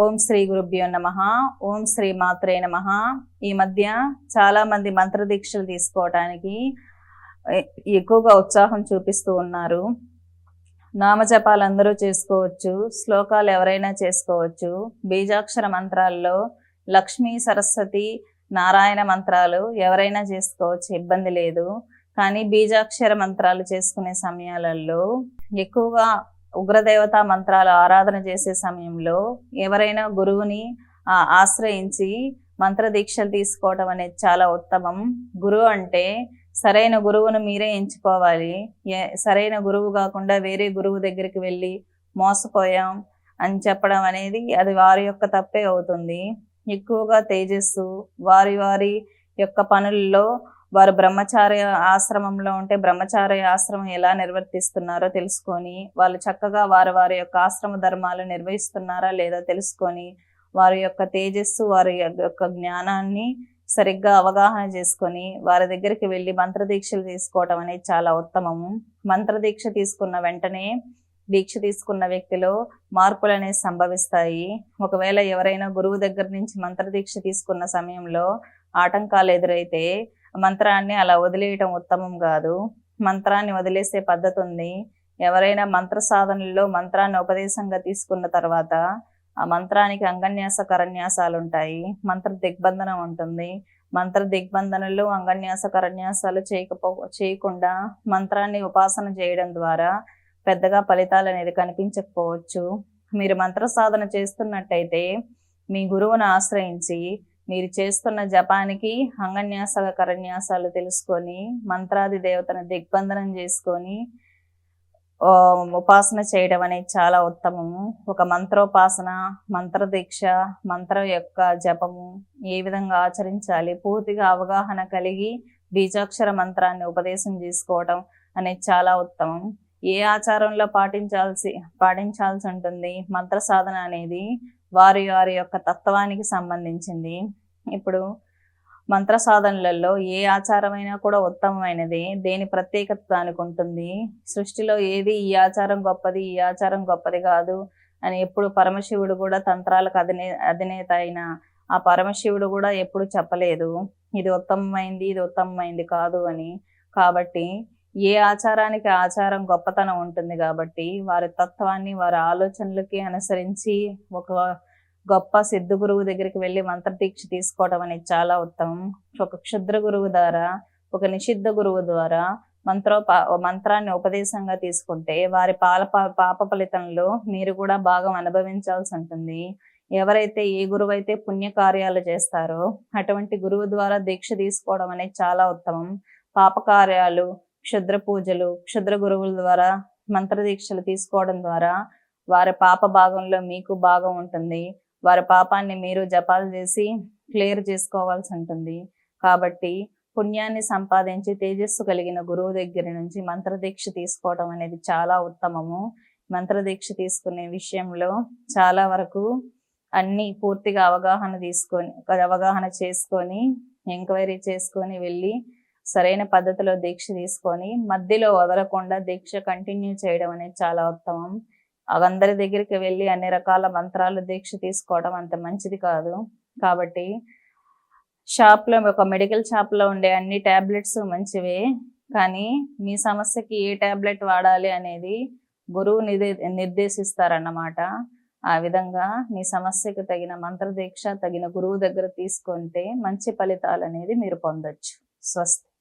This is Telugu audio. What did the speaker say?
ఓం శ్రీ గురుభ్యో నమ. ఓం శ్రీ మాత్రే నమ. ఈ మధ్య చాలా మంది మంత్ర దీక్షలు తీసుకోవటానికి ఎక్కువగా ఉత్సాహం చూపిస్తూ ఉన్నారు. నామజపాలు అందరూ చేసుకోవచ్చు శ్లోకాలు ఎవరైనా చేసుకోవచ్చు. బీజాక్షర మంత్రాల్లో లక్ష్మీ సరస్వతి నారాయణ మంత్రాలు ఎవరైనా చేసుకోవచ్చు ఇబ్బంది లేదు. కానీ బీజాక్షర మంత్రాలు చేసుకునే సమయాలలో ఎక్కువగా ఉగ్రదేవతా మంత్రాలు ఆరాధన చేసే సమయంలో ఎవరైనా గురువుని ఆశ్రయించి మంత్ర దీక్షలు తీసుకోవడం అనేది చాలా ఉత్తమం. గురువు అంటే సరైన గురువును మీరే ఎంచుకోవాలి. ఏ- సరైన గురువు కాకుండా వేరే గురువు దగ్గరికి వెళ్ళి మోసపోయాం అని చెప్పడం అనేది అది వారి యొక్క తప్పే అవుతుంది. ఎక్కువగా తేజస్సు వారి వారి యొక్క పనుల్లో వారు బ్రహ్మచార్య ఆశ్రమంలో ఉంటే బ్రహ్మచార్య ఆశ్రమం ఎలా నిర్వర్తిస్తున్నారో తెలుసుకొని వాళ్ళు చక్కగా వారు వారి యొక్క ఆశ్రమ ధర్మాలు నిర్వహిస్తున్నారా లేదా తెలుసుకొని వారి యొక్క తేజస్సు వారి యొక్క జ్ఞానాన్ని సరిగ్గా అవగాహన చేసుకొని వారి దగ్గరికి వెళ్ళి మంత్రదీక్షలు తీసుకోవటం అనేది చాలా ఉత్తమము. మంత్రదీక్ష తీసుకున్న వెంటనే దీక్ష తీసుకున్న వ్యక్తిలో మార్పులు అనేవి సంభవిస్తాయి. ఒకవేళ ఎవరైనా గురువు దగ్గర నుంచి మంత్రదీక్ష తీసుకున్న సమయంలో ఆటంకాలు ఎదురైతే మంత్రాన్ని అలా వదిలేయటం ఉత్తమం కాదు. మంత్రాన్ని వదిలేసే పద్ధతి ఉంది ఎవరైనా మంత్ర సాధనలో మంత్రాన్ని ఉపదేశంగా తీసుకున్న తర్వాత ఆ మంత్రానికి అంగన్యాస కరన్యాసాలు ఉంటాయి మంత్ర దిగ్బంధనం ఉంటుంది. మంత్ర దిగ్బంధనలు అంగన్యాస కరన్యాసాలు చేయకపో చేయకుండా మంత్రాన్ని ఉపాసన చేయడం ద్వారా పెద్దగా ఫలితాలు అనేది కనిపించకపోవచ్చు. మీరు మంత్ర సాధన చేస్తున్నట్టయితే మీ గురువును ఆశ్రయించి మీరు చేస్తున్న జపానికి అంగన్యాస కరన్యాసాలు తెలుసుకొని మంత్రాది దేవతను దిగ్బంధనం చేసుకొని ఉపాసన చేయడం అనేది చాలా ఉత్తమము. ఒక మంత్రోపాసన మంత్ర దీక్ష మంత్రం యొక్క జపము ఏ విధంగా ఆచరించాలి పూర్తిగా అవగాహన కలిగి బీజాక్షర మంత్రాన్ని ఉపదేశం చేసుకోవడం అనేది చాలా ఉత్తమం. ఏ ఆచారంలో పాటించాల్సి పాటించాల్సి ఉంటుంది మంత్ర సాధన అనేది వారి వారి యొక్క తత్వానికి సంబంధించింది. ఇప్పుడు మంత్ర సాధనలలో ఏ ఆచారమైనా కూడా ఉత్తమమైనది. దేని ప్రత్యేకత దానికి ఉంటుంది? సృష్టిలో ఏది ఈ ఆచారం గొప్పది ఈ ఆచారం గొప్పది కాదు అని ఎప్పుడు పరమశివుడు కూడా తంత్రాలకు అధినే అధినేత అయిన ఆ పరమశివుడు కూడా ఎప్పుడు చెప్పలేదు. ఇది ఉత్తమమైంది ఇది ఉత్తమమైంది కాదు అని. కాబట్టి ఏ ఆచారానికి ఆచారం గొప్పతనం ఉంటుంది కాబట్టి వారి తత్వాన్ని వారి ఆలోచనలకి అనుసరించి ఒక గొప్ప సిద్ధ గురువు దగ్గరికి వెళ్ళి మంత్ర దీక్ష తీసుకోవడం అనేది చాలా ఉత్తమం. ఒక క్షుద్ర గురువు ద్వారా ఒక నిషిద్ధ గురువు ద్వారా మంత్రో మంత్రాన్ని ఉపదేశంగా తీసుకుంటే వారి పాల పాప ఫలితంలో మీరు కూడా భాగం అనుభవించాల్సి ఉంటుంది. ఎవరైతే ఏ గురువు అయితే పుణ్యకార్యాలు చేస్తారో అటువంటి గురువు ద్వారా దీక్ష తీసుకోవడం అనేది చాలా ఉత్తమం. పాపకార్యాలు క్షుద్ర పూజలు క్షుద్ర గురువుల ద్వారా మంత్ర దీక్షలు తీసుకోవడం ద్వారా వారి పాప భాగంలో మీకు భాగం ఉంటుంది. వారి పాపాన్ని మీరు జపాలు చేసి క్లియర్ చేసుకోవాల్సి ఉంటుంది. కాబట్టి పుణ్యాన్ని సంపాదించి తేజస్సు కలిగిన గురువు దగ్గర నుంచి మంత్రదీక్ష తీసుకోవడం అనేది చాలా ఉత్తమము. మంత్రదీక్ష తీసుకునే విషయంలో చాలా వరకు అన్ని పూర్తిగా అవగాహన తీసుకొని అవగాహన చేసుకొని ఎంక్వైరీ చేసుకొని వెళ్ళి సరైన పద్ధతిలో దీక్ష తీసుకొని మధ్యలో వదలకుండా దీక్ష కంటిన్యూ చేయడం అనేది చాలా ఉత్తమం. అందరి దగ్గరికి వెళ్ళి అన్ని రకాల మంత్రాలు దీక్ష తీసుకోవడం అంత మంచిది కాదు. కాబట్టి షాప్లో ఒక మెడికల్ షాప్లో ఉండే అన్ని టాబ్లెట్స్ మంచివే. కానీ మీ సమస్యకి ఏ టాబ్లెట్ వాడాలి అనేది గురువు నిదే నిర్దేశిస్తారన్నమాట. ఆ విధంగా మీ సమస్యకు తగిన మంత్ర దీక్ష తగిన గురువు దగ్గర తీసుకుంటే మంచి ఫలితాలు అనేది మీరు పొందొచ్చు. స్వస్తి.